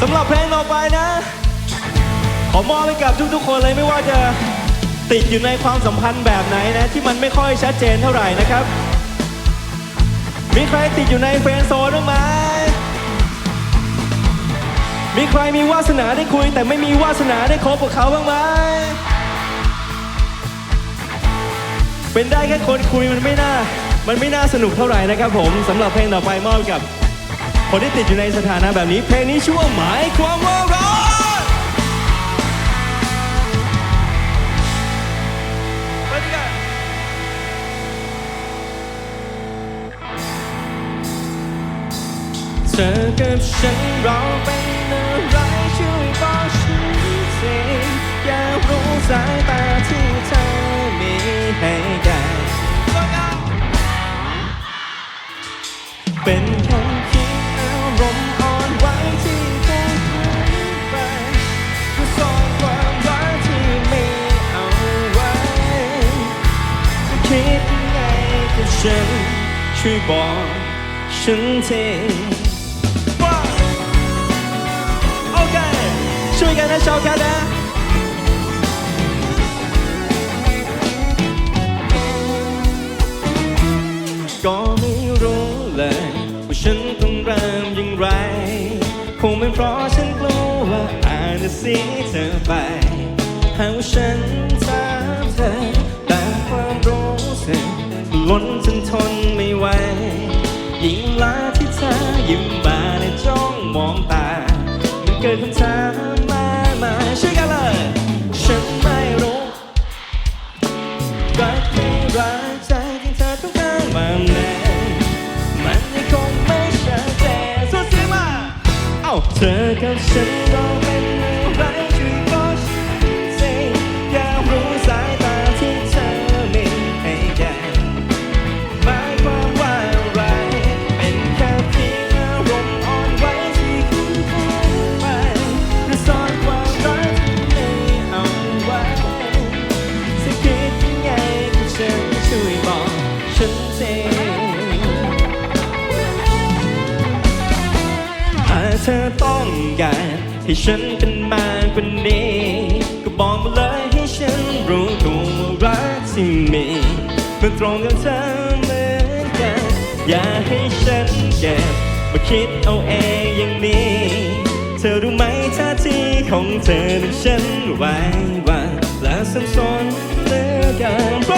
สำหรับเพลงต่อไปนะ ขอมอบให้กับทุกๆคนเลยไม่ว่าจะติดอยู่ในความสัมพันธ์แบบไหนนะ ที่มันไม่ค่อยชัดเจนเท่าไหร่นะครับ มีใครติดอยู่ในเฟรนโซนบ้างไหมมีใครมีวาสนาได้คุย แต่ไม่มีวาสนาได้คบกับเขาบ้างไหมเป็นได้แค่คนคุยมันไม่น่า มันไม่น่าสนุกเท่าไหร่นะครับผมสำหรับเพลงต่อไปมอบกับ คนที่ติดอยู่ในสถานะแบบนี้ เพลงนี้ชื่อว่าหมายความว่ารักไปด้วยกันเธอกับฉันเราเป็นอะไรช่วยบอกฉันสิอยากรู้สายตาที่เธอมีให้กันเป็น ฉันช่วยบอกฉันทีโอเค ช่วยกันนะชาวกันนะก็ไม่รู้เลยว่าฉันต้องเริ่มอย่างไร คงเป็นเพราะฉันกลัวว่าอาจจะเสียเธอไปหากว่าฉัน จนทนไม่ไหวยิ่งลาที่เธอยิ้มมาในจ้องมองตา มันเกิดคำถามมากมายช่วยกันเลยฉันไม่รู้รักไม่รักใจที่เธอต้องการมาแน่มันยังคงไม่ชัดเจนสุดเสียมาเอ้าเธอกับฉันเราเป็นอะไร ธอต้องการให้ฉันเป็นมากกว่านี้ ก็บอกมาเลยให้ฉันรู้ตัวว่ารักที่มีมันตรงกับเธอเหมือนกัน อย่าให้ฉันเก็บมาคิดเอาเองอย่างนี้ เธอรู้ไหมท่าทีของเธอนั้นฉันไหวหวันและสับสนเหลือเกิน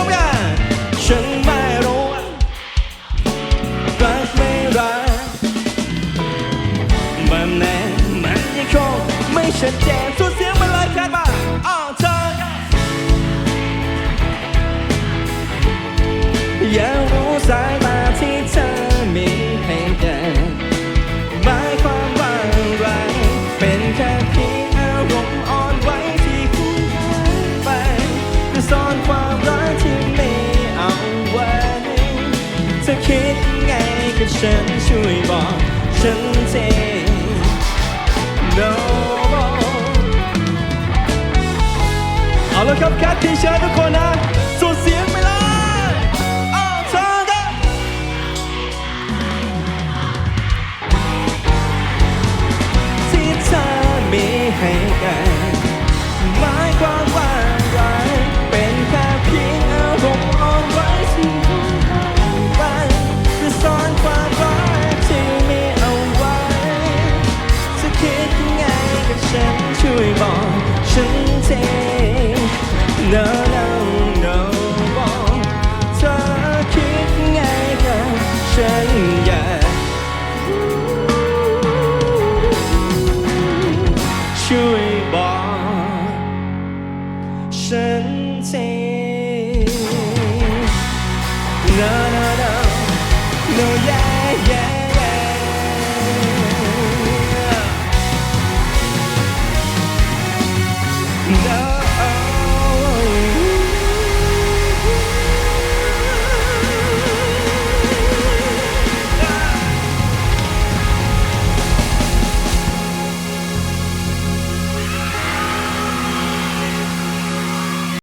ชัดเจนสุดเสียงมาเลยกันมาอ้าวเธออยากรู้สายตาที่เธอมีให้กันหมายความว่าอะไรเป็นแค่เพียงอารมณ์อ่อนไหวที่คุ้นเคยไปจะซ่อนความรักที่ไม่เอาไว้เธอคิดไงกับฉันช่วยบอกฉัน ททีเชิญทุกคนนะสุดเสียงไปเลยอ้าวเธอครับที่เธอมีให้กัน No no no บอกเธอคิดไงกับฉันอยาช่วยบอกฉันที No no no no yeah